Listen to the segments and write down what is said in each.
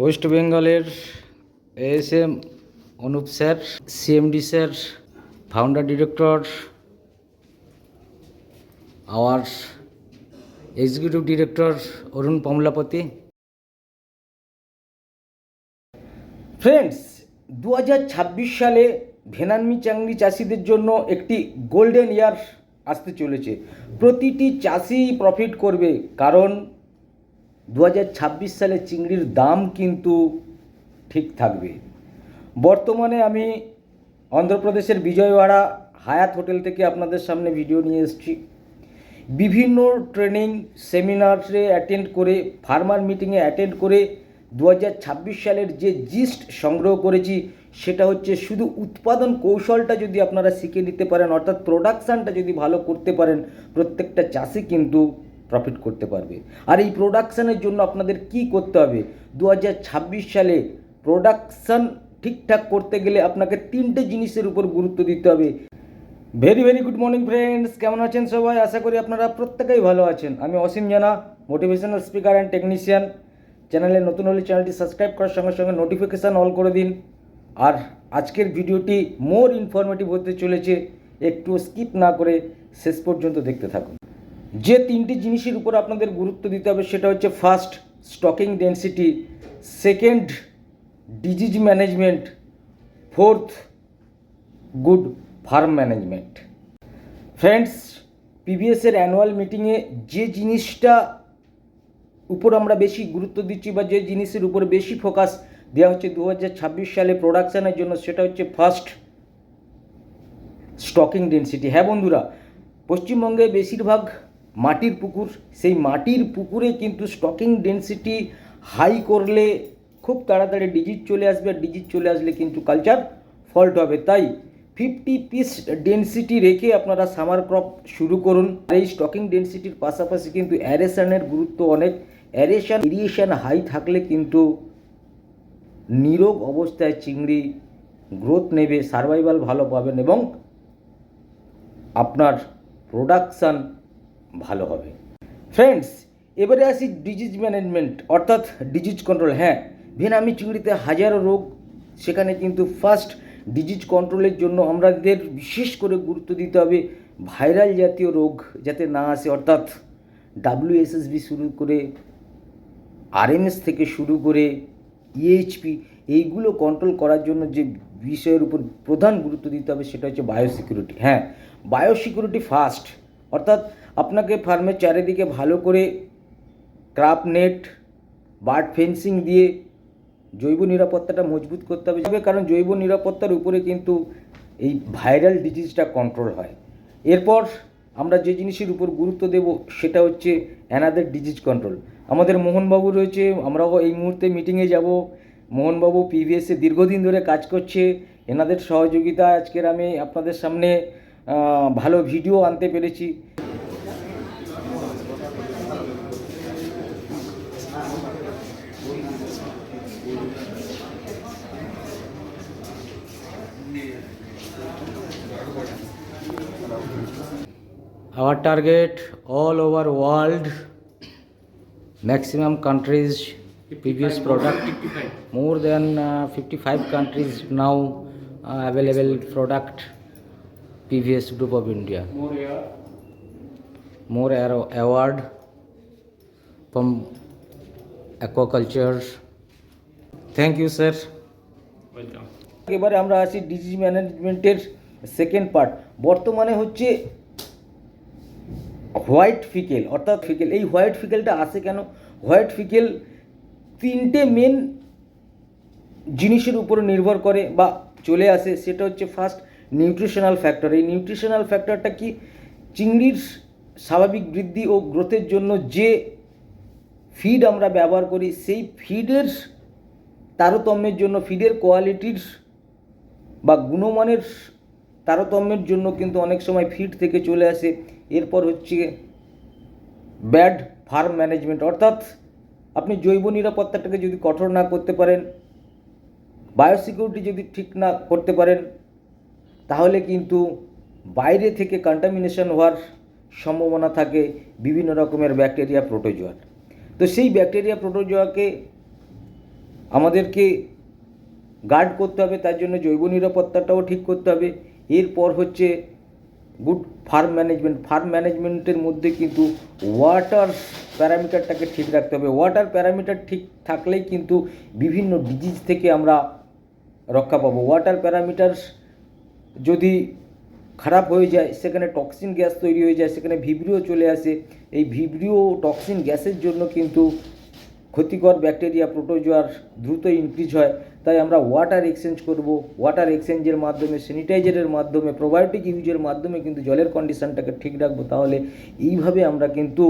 West বেঙ্গলের ASM Anup sir CMD sir founder director our executive director Arun Pamlapati friends দু হাজার ছাব্বিশ সালে ভেনানমি চাংরি চাষিদের জন্য একটি গোল্ডেন ইয়ার আসতে চলেছে। প্রতিটি চাষি প্রফিট করবে, কারণ দু হাজার ছাব্বিশ সালে চিংড়ির দাম কিন্তু ঠিক থাকবে। বর্তমানে আমি অন্ধ্রপ্রদেশের বিজয়ওয়াড়া হায়াত হোটেল থেকে আপনাদের সামনে ভিডিও নিয়ে এসেছি। বিভিন্ন ট্রেনিং সেমিনারে অ্যাটেন্ড করে, ফার্মার মিটিংয়ে অ্যাটেন্ড করে দু হাজার ছাব্বিশ সালের যে জিস্ট সংগ্রহ করেছি, সেটা হচ্ছে শুধু উৎপাদন কৌশলটা যদি আপনারা শিখে নিতে পারেন, অর্থাৎ প্রোডাকশানটা যদি ভালো করতে পারেন, প্রত্যেকটা চাষি কিন্তু প্রফিট করতে পারবে। আর এই প্রোডাকশানের জন্য আপনাদের কি করতে হবে? দু হাজার ছাব্বিশ সালে প্রোডাকশান ঠিকঠাক করতে গেলে আপনাকে তিনটে জিনিসের উপর গুরুত্ব দিতে হবে। Very very good morning friends কেমন আছেন সবাই? আশা করি আপনারা প্রত্যেকেই ভালো আছেন। আমি অসীম জানা মোটিভেশনাল স্পিকার অ্যান্ড টেকনিশিয়ান চ্যানেলে নতুন হলে চ্যানেলটি সাবস্ক্রাইব করার সঙ্গে সঙ্গে নোটিফিকেশান অল করে দিন। আর আজকের ভিডিওটি মোর ইনফরমেটিভ হতে চলেছে। একটু স্কিপ না করে শেষ পর্যন্ত দেখতে থাকুন। যে তিনটি জিনিসের উপর আপনাদের গুরুত্ব দিতে হবে, সেটা হচ্ছে first stocking density second disease management fourth good farm management friends পিবিএসের annual মিটিংয়ে যে জিনিসটা উপর আমরা বেশি গুরুত্ব দিচ্ছি বা যে জিনিসের উপর বেশি ফোকাস দেওয়া হচ্ছে দু হাজার ছাব্বিশ সালে প্রোডাকশানের জন্য, সেটা হচ্ছে ফার্স্ট স্টকিং ডেন্সিটি হ্যাঁ বন্ধুরা, পশ্চিমবঙ্গে বেশিরভাগ মাটির পুকুর, সেই মাটির পুকুরে কিন্তু স্টকিং ডেন্সিটি হাই করলে খুব তাড়াতাড়ি ডিজিট চলে আসবে আর ডিজিট চলে আসলে কিন্তু কালচার ফল্ট হবে। তাই ফিফটি পিস ডেন্সিটি রেখে আপনারা সামার ক্রপ শুরু করুন। আর এই স্টকিং ডেন্সিটির পাশাপাশি কিন্তু অ্যারেশানের গুরুত্ব অনেক। অ্যারেশন এরিয়েশন হাই থাকলে কিন্তু নিরোগ অবস্থায় চিংড়ি গ্রোথ নেবে সার্ভাইভাল ভালো পাবেন এবং আপনার প্রোডাকশান ভালো হবে। ফ্রেন্ডস এবারে আসি ডিজিজ ম্যানেজমেন্ট অর্থাৎ ডিজিজ কন্ট্রোল হ্যাঁ ভেনামি চিংড়িতে হাজারো রোগ, সেখানে কিন্তু ফার্স্ট ডিজিজ কন্ট্রোলের জন্য আমাদের বিশেষ করে গুরুত্ব দিতে হবে ভাইরাল জাতীয় রোগ যাতে না আসে। অর্থাৎ ডাব্লিউএসএসবি শুরু করে আরএমএস থেকে শুরু করে ইএইচপি এইগুলো কন্ট্রোল করার জন্য যে বিষয়ের উপর প্রধান গুরুত্ব দিতে হবে সেটা হচ্ছে বায়োসিকিউরিটি হ্যাঁ বায়োসিকিউরিটি ফার্স্ট অর্থাৎ আপনাকে ফার্মের চারিদিকে ভালো করে ক্রাপ নেট, বার্ড ফেন্সিং দিয়ে জৈব নিরাপত্তাটা মজবুত করতে হবে। কারণ জৈব নিরাপত্তার উপরে কিন্তু এই ভাইরাল ডিজিজটা কন্ট্রোল হয়। এরপর আমরা যে জিনিসের উপর গুরুত্ব দেব সেটা হচ্ছে অ্যানাদার ডিজিজ কন্ট্রোল আমাদের মোহনবাবু রয়েছে, আমরাও এই মুহূর্তে মিটিংয়ে যাব। মোহনবাবু পিভিএসে দীর্ঘদিন ধরে কাজ করছে। এনাদের সহযোগিতা আজকের আমি আপনাদের সামনে ভালো ভিডিও আনতে পেরেছি। Our target all over world, maximum countries previous product, more than uh, 55 countries now uh, available product PVS Group of India. More aero- award from aquaculture. Thank you, sir. এবারে আমরা আসি ডিজিজ ম্যানেজমেন্টের second part বর্তমানে হচ্ছে white faecal, অর্থাৎ faecal, এই white ফিকেলটা আসে কেন? হোয়াইট ফিকেল তিনটে মেন জিনিসের উপর নির্ভর করে বা চলে আসে, সেটা হচ্ছে ফার্স্ট নিউট্রিশনাল ফ্যাক্টর এই নিউট্রিশনাল ফ্যাক্টরটা কি? চিংড়ির স্বাভাবিক বৃদ্ধি ও গ্রোথের জন্য যে ফিড আমরা ব্যবহার করি, সেই ফিডের তারতম্যের জন্য ফিডের কোয়ালিটির বা গুণমানের তারতম্যের জন্য কিন্তু অনেক সময় ফিড থেকে চলে আসে। এরপর হচ্ছে ব্যাড ফার্ম ম্যানেজমেন্ট। অর্থাৎ আপনি জৈব নিরাপত্তাটাকে যদি কঠোর না করতে পারেন, বায়োসিকিউরিটি যদি ঠিক না করতে পারেন, তাহলে কিন্তু বাইরে থেকে কন্টামিনেশন হওয়ার সম্ভাবনা থাকে বিভিন্ন রকমের ব্যাকটেরিয়া প্রোটোজোয়ার তো সেই ব্যাকটেরিয়া প্রোটোজোয়াকে আমাদেরকে গার্ড করতে হবে, তার জন্য জৈব নিরাপত্তাটাও ঠিক করতে হবে। এরপর হচ্ছে গুড ফার্ম ম্যানেজমেন্ট ফার্ম ম্যানেজমেন্টের মধ্যে কিন্তু ওয়াটার প্যারামিটারটাকে ঠিক রাখতে হবে। ওয়াটার প্যারামিটার ঠিক থাকলেই কিন্তু বিভিন্ন ডিজিজ থেকে আমরা রক্ষা পাবো। ওয়াটার প্যারামিটার যদি খারাপ হয়ে যায়, সেখানে টক্সিন গ্যাস তৈরি হয়ে যায়, সেখানে ভিব্রিও চলে আসে। এই ভিব্রিও টক্সিন গ্যাসের জন্য কিন্তু ক্ষতিকর ব্যাকটেরিয়া প্রোটোজোয়ার দ্রুত ইনক্রিজ হয়। তাই আমরা ওয়াটার এক্সচেঞ্জ করব। ওয়াটার এক্সচেঞ্জের মাধ্যমে স্যানিটাইজারের মাধ্যমে প্রোবায়োটিক ইউজের মাধ্যমে কিন্তু জলের কন্ডিশনটাকে ঠিক রাখব। তাহলে এইভাবে আমরা কিন্তু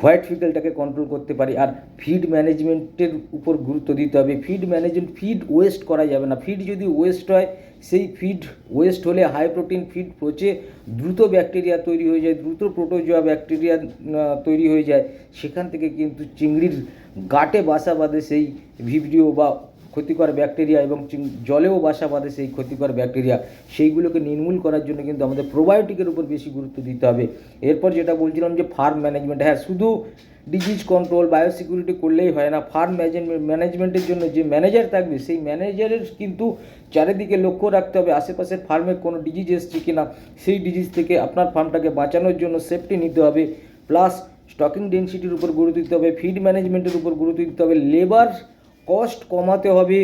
হোয়াইট ফিকেলটাকে কন্ট্রোল করতে পারি। আর ফিড ম্যানেজমেন্টের উপর গুরুত্ব দিতে হবে। ফিড ম্যানেজমেন্ট ফিড ওয়েস্ট করা যাবে না। ফিড যদি ওয়েস্ট হয়, সেই ফিড ওয়েস্ট হলে হাই প্রোটিন ফিড পচে দ্রুত ব্যাকটেরিয়া তৈরি হয়ে যায়, দ্রুত প্রোটোজোয়া ব্যাকটেরিয়া তৈরি হয়ে যায়। সেখান থেকে কিন্তু চিংড়ির গাটে বাসা বাঁধে সেই ভিব্রিও বা ক্ষতিকর ব্যাকটেরিয়া এবং জলেও বাসা বাঁধে সেই ক্ষতিকর ব্যাকটেরিয়া, সেইগুলোকে নির্মূল করার জন্য কিন্তু আমাদের প্রোবায়োটিকের উপর বেশি গুরুত্ব দিতে হবে। এরপর যেটা বলছিলাম যে ফার্ম ম্যানেজমেন্ট হ্যাঁ শুধু ডিজিজ কন্ট্রোল বায়োসিকিউরিটি করলেই হয় না। ফার্ম ম্যানেজমেন্ট ম্যানেজমেন্টের জন্য যে ম্যানেজার থাকবে, সেই ম্যানেজারের কিন্তু চারিদিকে লক্ষ্য রাখতে হবে। আশেপাশের ফার্মে কোনো ডিজিজ এসছে কি না সেই ডিজিজ থেকে আপনার ফার্মটাকে বাঁচানোর জন্য সেফটি নিতে হবে। প্লাস স্টকিং ডেনসিটির উপর গুরুত্ব দিতে হবে ফিড ম্যানেজমেন্টের উপর গুরুত্ব দিতে হবে। লেবার কস্ট কমাতে হবে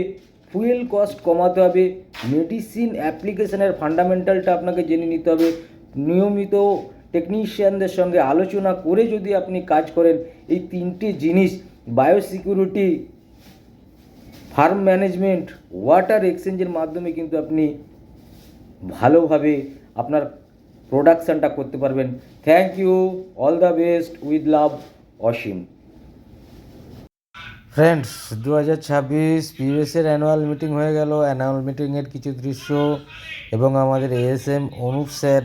ফুয়েল কস্ট কমাতে হবে মেডিসিন অ্যাপ্লিকেশনের ফান্ডামেন্টালটা আপনাকে জেনে নিতে হবে। নিয়মিত টেকনিশিয়ানদের সঙ্গে আলোচনা করে যদি আপনি কাজ করেন, এই তিনটি জিনিস বায়োসিকিউরিটি ফার্ম ম্যানেজমেন্ট ওয়াটার এক্সচেঞ্জের মাধ্যমে কিন্তু আপনি ভালোভাবে আপনার প্রোডাকশানটা করতে পারবেন। Thank you all the best with love Asim. Friends দু হাজার ছাব্বিশ পিএসের অ্যানুয়াল মিটিং হয়ে গেল। অ্যানুয়াল মিটিংয়ের কিছু দৃশ্য এবং আমাদের এএসএম অনুপ স্যার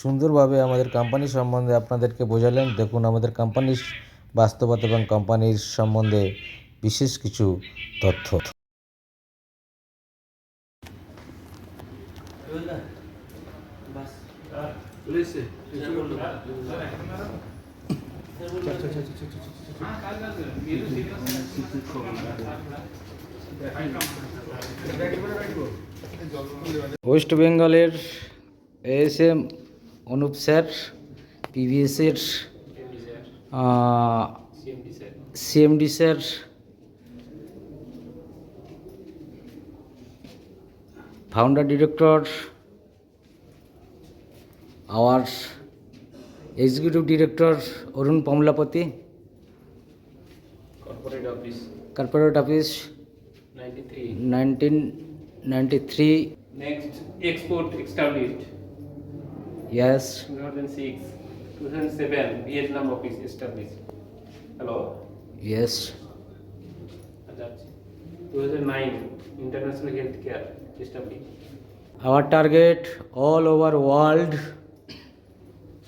সুন্দরভাবে আমাদের কোম্পানি সম্বন্ধে আপনাদেরকে বোঝালেন। দেখুন আমাদের কোম্পানির বাস্তবতা এবং কোম্পানির সম্বন্ধে বিশেষ কিছু তথ্য। ওয়েস্ট বেঙ্গলের ASM Anup sir পিভিএসের CMD sir founder director our executive director Arun Pamlapati corporate office 1993 next export established yes 2006 2007 Vietnam office established hello yes 2009 international health care established our target all over world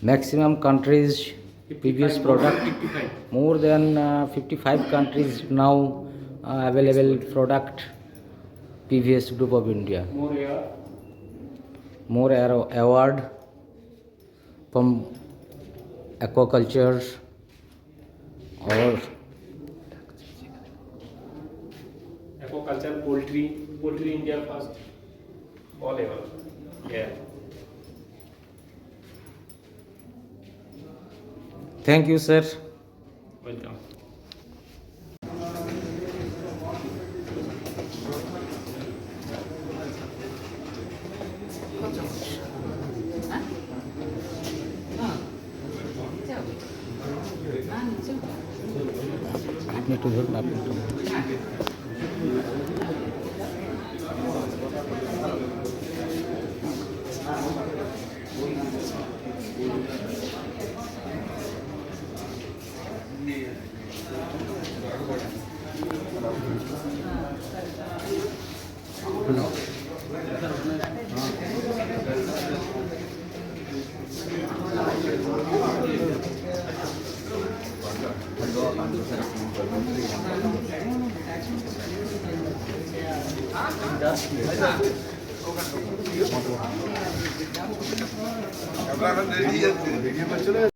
maximum countries previous 55, product 55. more than uh, 55 countries now uh, available product previous group of india More award from aquaculture or Aquaculture, poultry, poultry India first. All ever. Yeah. Thank you sir Welcome. আপনি একটু ধরুন আপনি একটু আমরা এখন